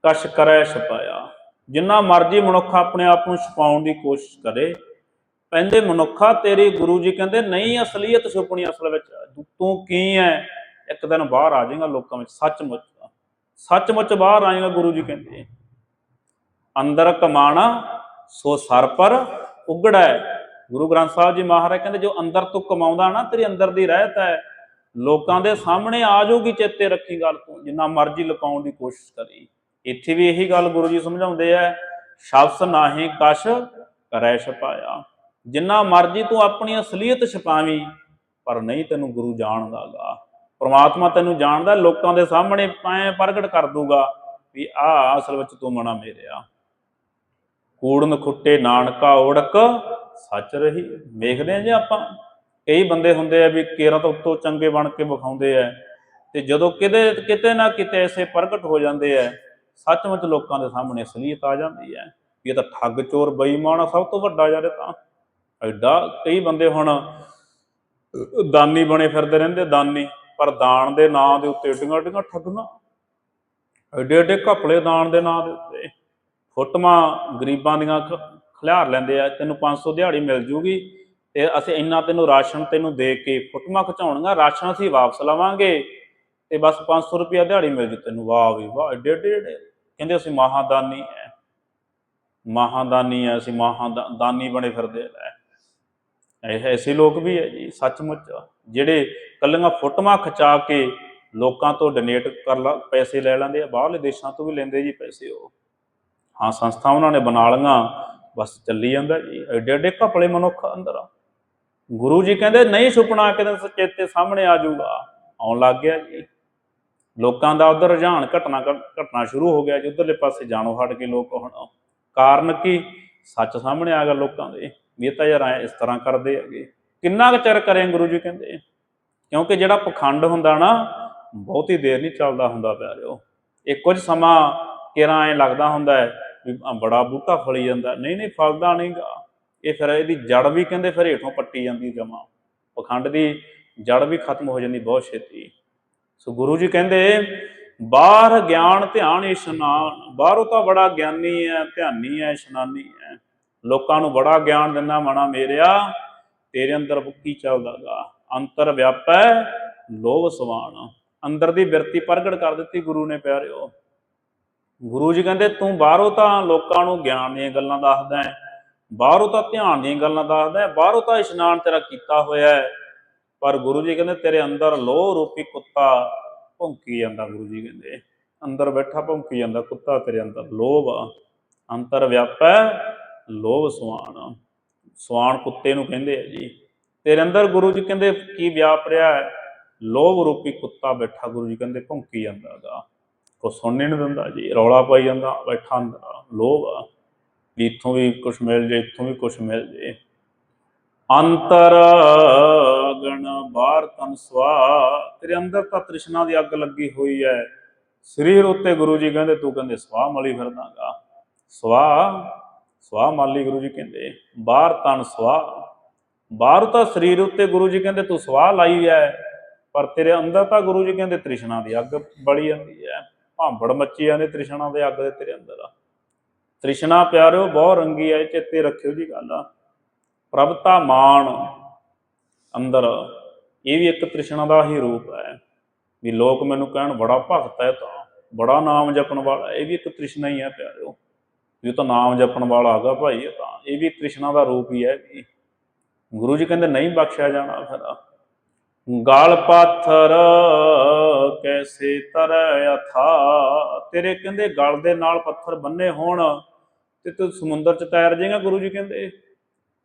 ਕਸ਼ ਕਰੈ ਛਪਾਇਆ। ਜਿੰਨਾ ਮਰਜ਼ੀ ਮਨੁੱਖ ਆਪਣੇ ਆਪ ਨੂੰ ਛਪਾਉਣ ਦੀ ਕੋਸ਼ਿਸ਼ ਕਰੇ ਕਹਿੰਦੇ ਮਨੁੱਖਾ ਤੇਰੀ ਗੁਰੂ ਜੀ ਕਹਿੰਦੇ, ਨਹੀਂ, ਅਸਲੀਅਤ ਛੁਪਣੀ ਅਸਲ ਵਿੱਚ ਤੂੰ ਕੀ ਹੈ ਇੱਕ ਦਿਨ ਬਾਹਰ ਆ ਜਾਏਗਾ ਲੋਕਾਂ ਵਿੱਚ, ਸੱਚਮੁੱਚ। ਸੱਚਮੁੱਚ ਬਾਹਰ ਆਏਗਾ ਗੁਰੂ ਜੀ ਕਹਿੰਦੇ। ਅੰਦਰ ਕਮਾਣਾ, ਸੋ ਸਰ ਪਰ ਉਗੜਾ। ਹੈ ਗੁਰੂ ਗ੍ਰੰਥ ਸਾਹਿਬ ਜੀ ਮਹਾਰਾਜ ਕਹਿੰਦੇ, ਜੋ ਅੰਦਰ ਤੂੰ ਕਮਾਉਂਦਾ ਨਾ, ਤੇਰੀ ਅੰਦਰ ਦੀ ਰਹਿਤ ਹੈ। ਲੋਕਾਂ ਦੇ ਸਾਹਮਣੇ ਆ ਜਾਊਗੀ, ਚੇਤੇ ਰੱਖੀ ਗੱਲ ਤੂੰ, ਜਿੰਨਾ ਮਰਜ਼ੀ ਲੁਕਾਉਣ ਦੀ ਕੋਸ਼ਿਸ਼ ਕਰੀ। ਇੱਥੇ ਵੀ ਇਹੀ ਗੱਲ ਗੁਰੂ ਜੀ ਸਮਝਾਉਂਦੇ ਆ ਸ਼ਬਦ ਨਾਹੀ ਕਸ਼ ਕਰੈ ਛਪਾਇਆ। ਜਿੰਨਾ ਮਰਜ਼ੀ ਤੂੰ ਆਪਣੀ ਅਸਲੀਅਤ ਛਪਾਵੀਂ, ਪਰ ਨਹੀਂ ਤੈਨੂੰ ਗੁਰੂ ਜਾਣਦਾਗਾ। ਪ੍ਰਮਾਤਮਾ ਤੈਨੂੰ ਜਾਣਦਾ, ਲੋਕਾਂ ਦੇ ਸਾਹਮਣੇ ਐ ਪ੍ਰਗਟ ਕਰ ਦੂਗਾ ਵੀ ਆ ਅਸਲ ਵਿੱਚ ਤੂੰ ਮਨਾ ਮੇਰਿਆ। ਕੂੜਨ ਖੁੱਟੇ ਨਾਨਕਾ ਓੜਕ ਸੱਚ ਰਹੀ, ਵੇਖਦੇ ਆ ਜੇ ਆਪਾਂ। ਕਈ ਬੰਦੇ ਹੁੰਦੇ ਆ ਵੀ ਕੇਰਾਂ ਤੋਂ ਉੱਤੋਂ ਚੰਗੇ ਬਣ ਕੇ ਵਿਖਾਉਂਦੇ ਆ ਤੇ ਜਦੋਂ ਕਿਤੇ ਕਿਤੇ ਨਾ ਕਿਤੇ ਐਸੇ ਪ੍ਰਗਟ ਹੋ ਜਾਂਦੇ ਆ, ਸੱਚਮੁੱਚ ਲੋਕਾਂ ਦੇ ਸਾਹਮਣੇ ਅਸਲੀਅਤ ਆ ਜਾਂਦੀ ਹੈ ਵੀ ਇਹ ਤਾਂ ਠੱਗ ਚੋਰ ਬੇਈਮਾਨ ਆ, ਸਭ ਤੋਂ ਵੱਡਾ ਯਾਰ ਇਹ ਤਾਂ। ਐਡਾ ਕਈ ਬੰਦੇ ਹੁਣ ਦਾਨੀ ਬਣੇ ਫਿਰਦੇ ਰਹਿੰਦੇ ਦਾਨੀ। ਪਰ ਦਾਨ ਦੇ ਨਾਂ ਦੇ ਉੱਤੇ ਏਡੀਆਂ ਏਡੀਆਂ ਠੱਗੀਆਂ। ਏਡੇ ਏਡੇ ਘਪਲੇ ਦਾਨ ਦੇ ਨਾਂ ਦੇ ਉੱਤੇ। ਫੋਟੋਆਂ ਗਰੀਬਾਂ ਦੀਆਂ ਖ- ਖਿਲਾਰ ਲੈਂਦੇ ਆ, ਤੈਨੂੰ 500 ਦਿਹਾੜੀ ਮਿਲ ਜੂਗੀ ਤੇ ਅਸੀਂ ਇੰਨਾ ਤੈਨੂੰ ਰਾਸ਼ਨ ਤੈਨੂੰ ਦੇ ਕੇ ਫੋਟੋਆਂ ਖਿਚਾਉਣੀਆਂ, ਰਾਸ਼ਨ ਅਸੀਂ ਵਾਪਸ ਲਵਾਂਗੇ ਤੇ ਬਸ 500 ਰੁਪਿਆ ਦਿਹਾੜੀ ਮਿਲ ਜੂ ਤੈਨੂੰ। ਵਾਹ ਵੀ ਵਾਹ, ਏਡੇ ਏਡੇ ਕਹਿੰਦੇ ਅਸੀਂ ਮਹਾਦਾਨੀ ਐ। ਮਹਾਦਾਨੀ ਆ ਅਸੀਂ ਮਹਾਦਾਨੀ ਬਣੇ ਫਿਰਦੇ ਆ ਐਸੇ ਲੋਕ ਵੀ ਹੈ ਜੀ, ਸੱਚਮੁੱਚ। ਜਿਹੜੇ ਕੱਲੀਆਂ ਫੋਟੋਆਂ ਖਿਚਾ ਕੇ ਲੋਕਾਂ ਤੋਂ ਡੋਨੇਟ ਕਰ ਲਾ, ਪੈਸੇ ਲੈ ਲੈਂਦੇ ਆ, ਬਾਹਰਲੇ ਦੇਸ਼ਾਂ ਤੋਂ ਵੀ ਲੈਂਦੇ ਜੀ ਪੈਸੇ ਉਹ। ਹਾਂ ਸੰਸਥਾ ਉਹਨਾਂ ਨੇ ਬਣਾ ਲਈਆਂ, ਬਸ ਚੱਲੀ ਜਾਂਦਾ ਜੀ, ਐਡੇ ਐਡੇ ਘਪਲੇ ਮਨੁੱਖ ਅੰਦਰ ਆ। ਗੁਰੂ ਜੀ ਕਹਿੰਦੇ, ਨਹੀਂ ਸੁਪਨਾ ਕਿਤੇ, ਸਚੇਤੇ ਸਾਹਮਣੇ ਆ ਜਾਊਗਾ। ਆਉਣ ਲੱਗ ਗਿਆ ਜੀ। ਲੋਕਾਂ ਦਾ ਉਧਰ ਰੁਝਾਨ ਘਟਨਾ ਘਟਨਾ ਸ਼ੁਰੂ ਹੋ ਗਿਆ ਜੀ, ਉਧਰਲੇ ਪਾਸੇ ਜਾਣੋ ਹਟ ਕੇ ਲੋਕ ਹੁਣ। ਕਾਰਨ ਕੀ? ਸੱਚ ਸਾਹਮਣੇ ਆ ਗਿਆ ਲੋਕਾਂ ਦੇ। ਵੀ ਇਹ ਤਾਂ ਯਾਰ ਇਸ ਤਰ੍ਹਾਂ ਕਰਦੇ ਹੈਗੇ। ਕਿੰਨਾ ਕੁ ਚਿਰ ਕਰੇ ਗੁਰੂ ਜੀ ਕਹਿੰਦੇ? ਕਿਉਂਕਿ ਜਿਹੜਾ ਪਖੰਡ ਹੁੰਦਾ ਨਾ, ਬਹੁਤੀ ਦੇਰ ਨਹੀਂ ਚੱਲਦਾ ਹੁੰਦਾ ਪਿਆਰਿਓ। ਇਹ ਕੁਝ ਸਮਾਂ ਕਿਰਾਂ ਐ ਲੱਗਦਾ ਹੁੰਦਾ ਹੈ ਵੀ ਬੜਾ ਬੂਟਾ ਫਲੀ ਜਾਂਦਾ। ਨਹੀਂ ਨਹੀਂ, ਫਲਦਾ ਨਹੀਂਗਾ। ਇਹ ਫਿਰ ਇਹਦੀ ਜੜ ਵੀ ਕਹਿੰਦੇ ਫਿਰ ਹੇਠੋਂ ਪੱਟੀ ਜਾਂਦੀ ਜਮਾ। ਪਖੰਡ ਦੀ ਜੜ ਵੀ ਖਤਮ ਹੋ ਜਾਂਦੀ ਬਹੁਤ ਛੇਤੀ। ਸੋ ਗੁਰੂ ਜੀ ਕਹਿੰਦੇ, ਬਾਹਰ ਗਿਆਨ ਧਿਆਨ ਇਸ਼ਨਾਨ। ਬਾਹਰੋਂ ਤਾਂ ਬੜਾ ਗਿਆਨੀ ਹੈ ਧਿਆਨੀ ਹੈ ਇਸ਼ਨਾਨੀ ਹੈ ਲੋਕਾਂ ਨੂੰ ਬੜਾ ਗਿਆਨ ਦਿੰਦਾ, ਮਣਾ ਮੇਰਿਆ। ਤੇਰੇ ਅੰਦਰ ਕੀ ਚੱਲਦਾਗਾ। ਅੰਤਰ ਵਿਆਪੈ, ਲੋਭ ਸਵਾਨ ਅੰਦਰ ਦੀ ਬਿਰਤੀ ਪ੍ਰਗਟ ਕਰ ਦਿੱਤੀ ਗੁਰੂ ਨੇ, ਪਿਆਰਿਓ। ਗੁਰੂ ਜੀ ਕਹਿੰਦੇ, ਤੂੰ ਬਾਹਰੋਂ ਤਾਂ ਲੋਕਾਂ ਨੂੰ ਗਿਆਨ ਦੀਆਂ ਗੱਲਾਂ ਦੱਸਦਾ ਹੈ। ਬਾਹਰੋਂ ਤਾਂ ਧਿਆਨ ਦੀਆਂ ਗੱਲਾਂ ਦੱਸਦਾ ਹੈ। ਬਾਹਰੋਂ ਤਾਂ ਇਸ਼ਨਾਨ ਤੇਰਾ ਕੀਤਾ ਹੋਇਆ ਹੈ। ਪਰ ਗੁਰੂ ਜੀ ਕਹਿੰਦੇ, ਤੇਰੇ ਅੰਦਰ ਲੋਹ ਰੂਪੀ ਕੁੱਤਾ ਭੌਂਕੀ ਜਾਂਦਾ ਗੁਰੂ ਜੀ ਕਹਿੰਦੇ। ਅੰਦਰ ਬੈਠਾ ਭੌਂਕੀ ਜਾਂਦਾ ਕੁੱਤਾ ਤੇਰੇ ਅੰਦਰ। ਲੋਭ ਆ। ਅੰਤਰ ਵਿਆਪੈ, ਲੋਭ ਸੁਆਣ ਸੁਆਣ ਕੁੱਤੇ ਨੂੰ ਕਹਿੰਦੇ ਆ ਜੀ। ਤੇਰੇ ਅੰਦਰ ਗੁਰੂ ਜੀ ਕਹਿੰਦੇ ਕੀ ਵਿਆਪ ਰਿਹਾ ਹੈ? ਲੋਭ ਰੂਪੀ ਕੁੱਤਾ ਬੈਠਾ ਗੁਰੂ ਜੀ ਕਹਿੰਦੇ ਭੌਂਕੀ ਜਾਂਦਾਗਾ ਕੋ ਸੁਣਨੇ ਨਹੀਂ ਦਿੰਦਾ ਜੀ, ਰੌਲਾ ਪਾਈ ਜਾਂਦਾ, ਬੈਠਾ ਅੰਦਰ ਲੋਭ ਆ। ਵੀ ਇੱਥੋਂ ਵੀ ਕੁਝ ਮਿਲ ਜੇ, ਇੱਥੋਂ ਵੀ ਕੁਝ ਮਿਲ ਜੇ। ਅੰਤਰ ਗਣ ਬਾਹਰ ਤਨ ਸਵਾ। ਤੇਰੇ ਅੰਦਰ ਤਾਂ ਤ੍ਰਿਸ਼ਨਾ ਦੀ ਅੱਗ ਲੱਗੀ ਹੋਈ ਹੈ। ਸਰੀਰ ਉੱਤੇ ਗੁਰੂ ਜੀ ਕਹਿੰਦੇ, ਤੂੰ ਕਹਿੰਦੇ ਸਵਾ ਮਲੀ ਫਿਰਦਾਗਾ ਸਵਾ ਸਵਾ ਮਾਲੀ ਗੁਰੂ ਜੀ ਕਹਿੰਦੇ, ਬਾਹਰ ਤਨ ਸਵਾ ਬਾਹਰ ਤਾਂ ਸਰੀਰ ਉੱਤੇ ਗੁਰੂ ਜੀ ਕਹਿੰਦੇ, ਤੂੰ ਸਵਾ ਲਾਈ ਹੈ ਪਰ ਤੇਰੇ ਅੰਦਰ ਤਾਂ ਗੁਰੂ ਜੀ ਕਹਿੰਦੇ ਤ੍ਰਿਸ਼ਨਾ ਦੀ ਅੱਗ ਬੜੀ ਜਾਂਦੀ ਹੈ ਭਾਂਬੜ ਮੱਚੀ ਜਾਂਦੇ ਤ੍ਰਿਸ਼ਨਾ ਦੇ ਅੱਗ ਦੇ ਤੇਰੇ ਅੰਦਰ ਆ। ਤ੍ਰਿਸ਼ਨਾ ਪਿਆਰਿਓ ਬਹੁਤ ਰੰਗੀ ਹੈ ਚੇਤੇ ਰੱਖਿਓ ਜੀ ਗੱਲ ਆ। ਪ੍ਰਭਤਾ ਮਾਨ ਅੰਦਰ, ਇਹ ਵੀ ਇੱਕ ਤ੍ਰਿਸ਼ਨਾ ਦਾ ਹੀ ਰੂਪ ਹੈ ਵੀ ਲੋਕ ਮੈਨੂੰ ਕਹਿਣ, ਬੜਾ ਭਗਤ ਹੈ ਤਾਂ, ਬੜਾ ਨਾਮ ਜਪਣ ਵਾਲਾ ਇਹ ਵੀ ਇੱਕ ਤ੍ਰਿਸ਼ਨਾ ਹੀ ਹੈ ਪਿਆਰਿਓ। ਵੀ ਉਹ ਤਾਂ ਨਾਮ ਜਪਣ ਵਾਲਾ ਹੈਗਾ ਭਾਈ ਇਹ ਤਾਂ ਇਹ ਵੀ ਤ੍ਰਿਸ਼ਨਾ ਦਾ ਰੂਪ ਹੀ ਹੈ ਵੀ ਗੁਰੂ ਜੀ ਕਹਿੰਦੇ ਨਹੀਂ ਬਖਸ਼ਿਆ ਜਾਣਾ ਫਿਰ। ਗਲ ਪਾਥਰ ਕੈਸੇ ਤਰੈ ਅਥਾ? ਤੇਰੇ ਕਹਿੰਦੇ ਗਲ ਦੇ ਨਾਲ ਪੱਥਰ ਬੰਨੇ ਹੋਣ ਤੇ ਤੂੰ ਸਮੁੰਦਰ ਚ ਤੈਰ ਜਾਏਗਾ ਗੁਰੂ ਜੀ ਕਹਿੰਦੇ।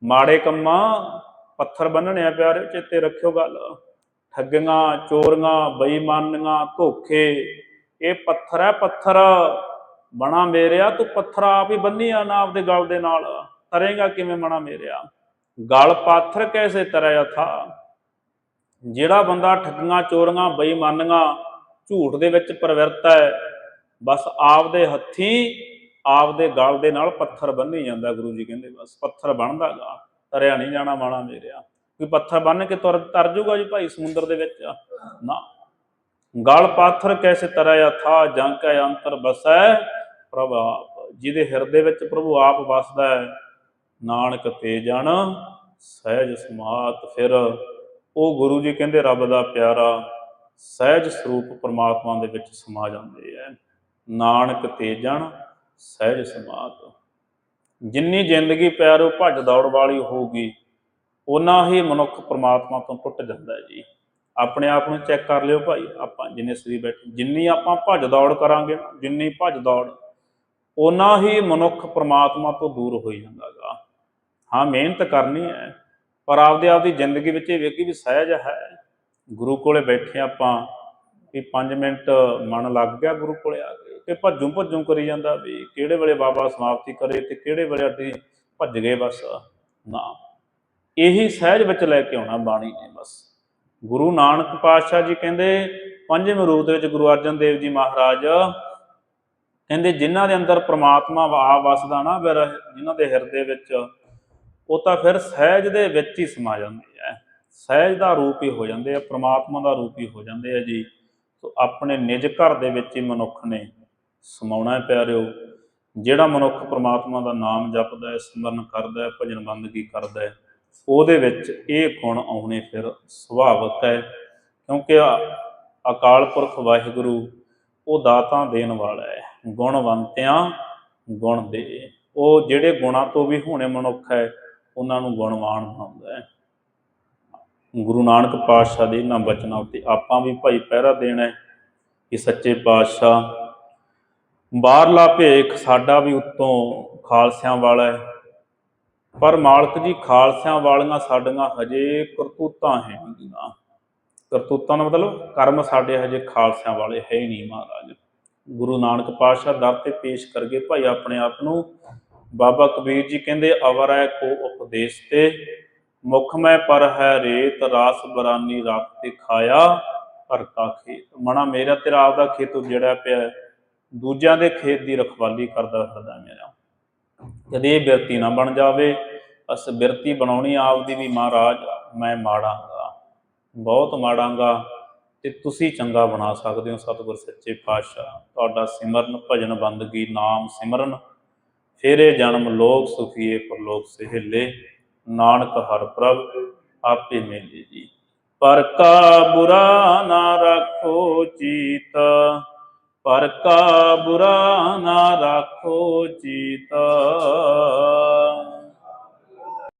ਮਾੜੇ ਕੰਮਾਂ ਪੱਥਰ ਬੰਨਣੇ ਆ ਪਿਆਰੇ ਚੇਤੇ ਰੱਖਿਓ ਗੱਲ। ਠੱਗੀਆਂ, ਚੋਰੀਆਂ, ਬੇਈਮਾਨੀਆਂ, ਧੋਖੇ, ਇਹ ਪੱਥਰ ਹੈ ਪੱਥਰ। ਬਣਾ ਮੇਰਿਆ ਤੂੰ ਪੱਥਰ ਆਪ ਹੀ ਬੰਨੀ ਆ ਨਾ ਆਪਦੇ ਗਲ ਦੇ ਨਾਲ। ਤਰੇਗਾ ਕਿਵੇਂ ਬਣਾ ਮੇਰਿਆ? ਗਲ ਪਾਥਰ ਕੈਸੇ ਤਰੈ ਅਥਾ? ਜਿਹੜਾ ਬੰਦਾ ਠੱਗੀਆਂ, ਚੋਰੀਆਂ, ਬੇਈਮਾਨੀਆਂ ਝੂਠ ਦੇ ਵਿੱਚ ਪ੍ਰਵਿਰਤ ਹੈ, ਬਸ ਆਪਦੇ ਹੱਥੀ ਆਪਦੇ ਗਲ ਦੇ ਨਾਲ ਪੱਥਰ ਬੰਨੀ ਜਾਂਦਾ ਗੁਰੂ ਜੀ ਕਹਿੰਦੇ, ਬਸ ਪੱਥਰ ਬਣਦਾਗਾ, ਤਰਿਆ ਨਹੀਂ ਜਾਣਾ ਮਾਣਾ ਮੇਰਿਆ। ਕੋਈ ਪੱਥਰ ਬੰਨ ਕੇ ਤੁਰ ਤਰ ਜੂਗਾ ਜੀ ਭਾਈ ਸਮੁੰਦਰ ਦੇ ਵਿੱਚ? ਨਾ। ਗਲ ਪਾਥਰ ਕੈਸੇ ਤਰਿਆ ਥਾ ਜੰ ਕੈ ਅੰਤਰ ਬਸੈ ਪ੍ਰਭ ਆਪ ਜਿਹਦੇ ਹਿਰਦੇ ਵਿੱਚ ਪ੍ਰਭੂ ਆਪ ਵਸਦਾ ਹੈ, ਨਾਨਕ ਤੇ ਜਨ ਸਹਿਜ ਸਮਾਤ ਫਿਰ। ਉਹ ਗੁਰੂ ਜੀ ਕਹਿੰਦੇ, ਰੱਬ ਦਾ ਪਿਆਰਾ ਸਹਿਜ ਸਰੂਪ ਪਰਮਾਤਮਾ ਦੇ ਵਿੱਚ ਸਮਾ ਜਾਂਦੇ ਐ। ਨਾਨਕ ਤੇ ਜਨ ਸਹਿਜ ਸਮਾਤ। ਜਿੰਨੀ ਜ਼ਿੰਦਗੀ ਪਿਆਰੋ ਭੱਜ ਦੌੜ ਵਾਲੀ ਹੋਊਗੀ ਉਨਾ ਹੀ ਮਨੁੱਖ ਪਰਮਾਤਮਾ ਤੋਂ ਟੁੱਟ ਜਾਂਦਾ ਜੀ। ਆਪਣੇ ਆਪ ਨੂੰ ਚੈੱਕ ਕਰ ਲਿਓ ਭਾਈ, ਆਪਾਂ ਜਿੰਨੇ ਸਰੀਰ ਬੈਠੇ, ਜਿੰਨੀ ਆਪਾਂ ਭੱਜ ਦੌੜ ਕਰਾਂਗੇ ਜਿੰਨੀ ਭੱਜ ਦੌੜ ਉਨਾ ਹੀ ਮਨੁੱਖ ਪਰਮਾਤਮਾ ਤੋਂ ਦੂਰ ਹੋਈ ਜਾਂਦਾਗਾ। ਹਾਂ, ਮਿਹਨਤ ਕਰਨੀ ਹੈ, ਪਰ ਆਪਦੇ ਆਪਦੀ ਜ਼ਿੰਦਗੀ ਵਿੱਚ ਇਹ ਵੇਖੀ ਵੀ ਸਹਿਜ ਹੈ। ਗੁਰੂ ਕੋਲੇ ਬੈਠੇ ਆਪਾਂ ਵੀ 5 ਮਿੰਟ ਮਨ ਲੱਗ ਗਿਆ ਗੁਰੂ ਕੋਲੇ ਆ ਕੇ, ਤੇ ਭੱਜੂ ਭੱਜੂ ਕਰੀ ਜਾਂਦਾ ਵੀ ਕਿਹੜੇ ਵੇਲੇ ਬਾਬਾ ਸਮਾਪਤੀ ਕਰੇ ਤੇ ਕਿਹੜੇ ਵੇਲੇ ਅਸੀਂ ਭੱਜ ਗਏ ਬਸ। ਨਾ, ਇਹੀ ਸਹਿਜ ਵਿੱਚ ਲੈ ਕੇ ਆਉਣਾ ਬਾਣੀ ਨੇ ਬਸ। ਗੁਰੂ ਨਾਨਕ ਪਾਤਸ਼ਾਹ ਜੀ ਕਹਿੰਦੇ, ਪੰਜਵੇਂ ਰੂਪ ਦੇ ਵਿੱਚ ਗੁਰੂ ਅਰਜਨ ਦੇਵ ਜੀ ਮਹਾਰਾਜ ਕਹਿੰਦੇ ਜਿਨ੍ਹਾਂ ਦੇ ਅੰਦਰ ਪ੍ਰਮਾਤਮਾ ਆ ਵਸਦਾ ਨਾ, ਫਿਰ ਜਿਨ੍ਹਾਂ ਦੇ ਹਿਰਦੇ ਵਿੱਚ ਉਹ ਤਾਂ ਫਿਰ ਸਹਿਜ ਦੇ ਵਿੱਚ ਹੀ ਸਮਾ ਜਾਂਦੇ ਆ। ਸਹਿਜ ਦਾ ਰੂਪ ਹੀ ਹੋ ਜਾਂਦੇ ਆ, ਪ੍ਰਮਾਤਮਾ ਦਾ ਰੂਪ ਹੀ ਹੋ ਜਾਂਦੇ ਆ ਜੀ। ਸੋ ਆਪਣੇ ਨਿਜ ਘਰ ਦੇ ਵਿੱਚ ਹੀ ਮਨੁੱਖ ਨੇ ਸਮਾਉਣਾ ਹੈ ਪਿਆਰਿਓ। ਜਿਹੜਾ ਮਨੁੱਖ ਪ੍ਰਮਾਤਮਾ ਦਾ ਨਾਮ ਜਪਦਾ ਹੈ, ਸਿਮਰਨ ਕਰਦਾ ਹੈ, ਭਜਨ ਬੰਦਗੀ ਕਰਦਾ ਹੈ, ਉਹਦੇ ਵਿੱਚ ਇਹ ਗੁਣ ਆਉਣੇ ਫਿਰ ਸੁਭਾਵਿਕ ਹੈ। ਕਿਉਂਕਿ ਅਕਾਲ ਪੁਰਖ ਵਾਹਿਗੁਰੂ ਉਹ ਦਾਤਾਂ ਦੇਣ ਵਾਲਾ ਹੈ। ਗੁਣਵੰਤਿਆਂ ਗੁਣ ਦੇ। ਉਹ ਜਿਹੜੇ ਗੁਣਾਂ ਤੋਂ ਵੀ ਹੋਣੇ ਮਨੁੱਖ ਹੈ, ਉਹਨਾਂ ਨੂੰ ਗੁਣਵਾਨ ਬਣਾਉਂਦਾ ਹੈ। ਗੁਰੂ ਨਾਨਕ ਪਾਤਸ਼ਾਹ ਦੇ ਇਹਨਾਂ ਬਚਨਾਂ ਉੱਤੇ ਆਪਾਂ ਵੀ ਭਾਈ ਪਹਿਰਾ ਦੇਣਾ ਹੈ ਕਿ ਸੱਚੇ ਪਾਤਸ਼ਾਹ, ਬਾਹਰਲਾ ਭੇਖ ਸਾਡਾ ਵੀ ਉੱਤੋਂ ਖਾਲਸਿਆਂ ਵਾਲਾ ਹੈ। ਪਰ ਮਾਲਕ ਜੀ, ਖਾਲਸਿਆਂ ਵਾਲੀਆਂ ਸਾਡੀਆਂ ਹਜੇ ਕਰਤੂਤਾਂ ਹੈ ਕਰਤੂਤਾਂ ਦਾ ਮਤਲਬ ਕਰਮ ਸਾਡੇ ਹਜੇ ਖਾਲਸਿਆਂ ਵਾਲੇ ਹੈ ਹੀ ਨਹੀਂ ਮਹਾਰਾਜ। ਗੁਰੂ ਨਾਨਕ ਪਾਤਸ਼ਾਹ ਦਰ ਤੇ ਪੇਸ਼ ਕਰਗੇ ਭਾਈ ਆਪਣੇ ਆਪ ਨੂੰ। ਬਾਬਾ ਕਬੀਰ ਜੀ ਕਹਿੰਦੇ, ਅਵਰ ਹੈ ਕੋ ਉਪਦੇਸ਼ ਤੇ, ਮੁਖ ਮੈਂ ਪਰ ਹੈ ਰੇਤ, ਰਾਸ ਬਰਾਨੀ ਰੱਖ ਤੇ ਖਾਇਆ ਭਰ ਕਾ ਖੇਤ। ਮਣਾ ਮੇਰਾ ਤੇਰਾ ਆਪਦਾ ਖੇਤ ਉਜੜਿਆ ਪਿਆ ਦੂਜਿਆਂ ਦੇ ਖੇਤ ਦੀ ਰਖਵਾਲੀ ਕਰਦਾ ਫਿਰਦਾ ਮੇਰਾ। ਕਦੇ ਇਹ ਬਿਰਤੀ ਨਾ ਬਣ ਜਾਵੇ, ਅਸ ਬਿਰਤੀ ਬਣਾਉਣੀ ਆਪਦੀ ਵੀ ਮਹਾਰਾਜ, ਮੈਂ ਮਾੜਾਂਗਾ, ਬਹੁਤ ਮਾੜਾਂਗਾ। ਤੇ ਤੁਸੀਂ ਚੰਗਾ ਬਣਾ ਸਕਦੇ ਹੋ, ਸਤਿਗੁਰ ਸੱਚੇ ਪਾਤਸ਼ਾਹ। ਤੁਹਾਡਾ ਸਿਮਰਨ ਭਜਨ ਬੰਦਗੀ ਨਾਮ ਸਿਮਰਨ। ਫੇਰੇ ਜਨਮ ਲੋਕ ਸੁਖੀਏ, ਪਰਲੋਕ ਸਹਿਲੇ। ਨਾਨਕ ਹਰ ਪ੍ਰਭ ਆਪੇ ਮੇਲੇ ਜੀ। ਪਰ ਕਾ ਬੁਰਾ ਨਾ ਰੱਖੋ ਚੀਤ। ਪਰ ਕਾ ਬੁਰਾ ਨਾ ਰੱਖੋ ਚੀਤ।